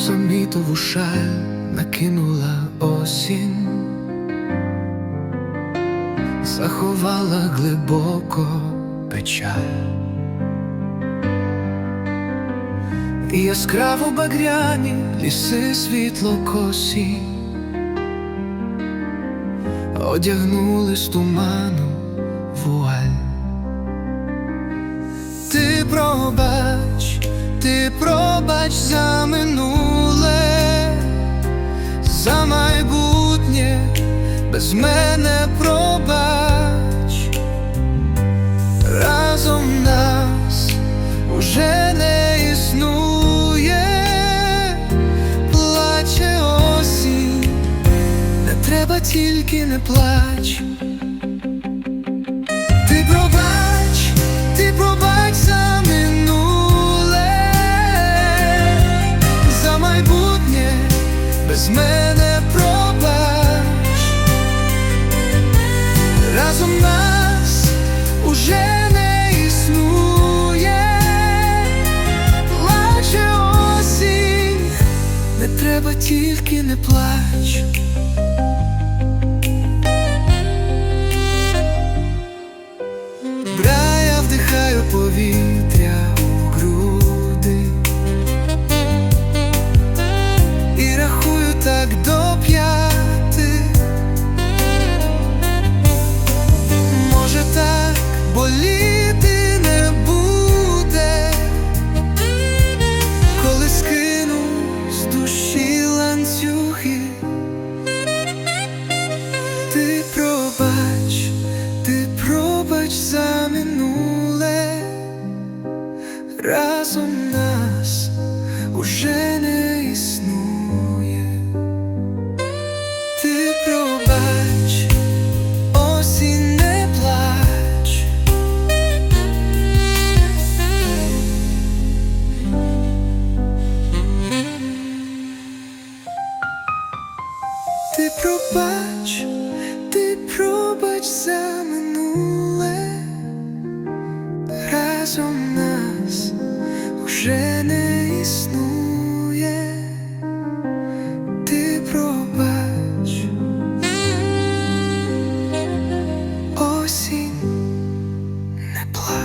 фіолетово-мітову шаль накинула осінь, заховала глибоко печаль. І яскраво багряні ліси світло косі одягнули з туману вуаль. Ти пробач, ти пробач за минуле, без мене пробач, разом нас уже не існує, плаче осінь, не треба тільки не плач. Треба тільки не плач. Бра, вдихаю повітря у груди і рахую так до разом нас уже не існує, ти пробач, осінь не плач, ти пробач, ти пробач за минуле разом не існує, ти пробач осінь не плаче.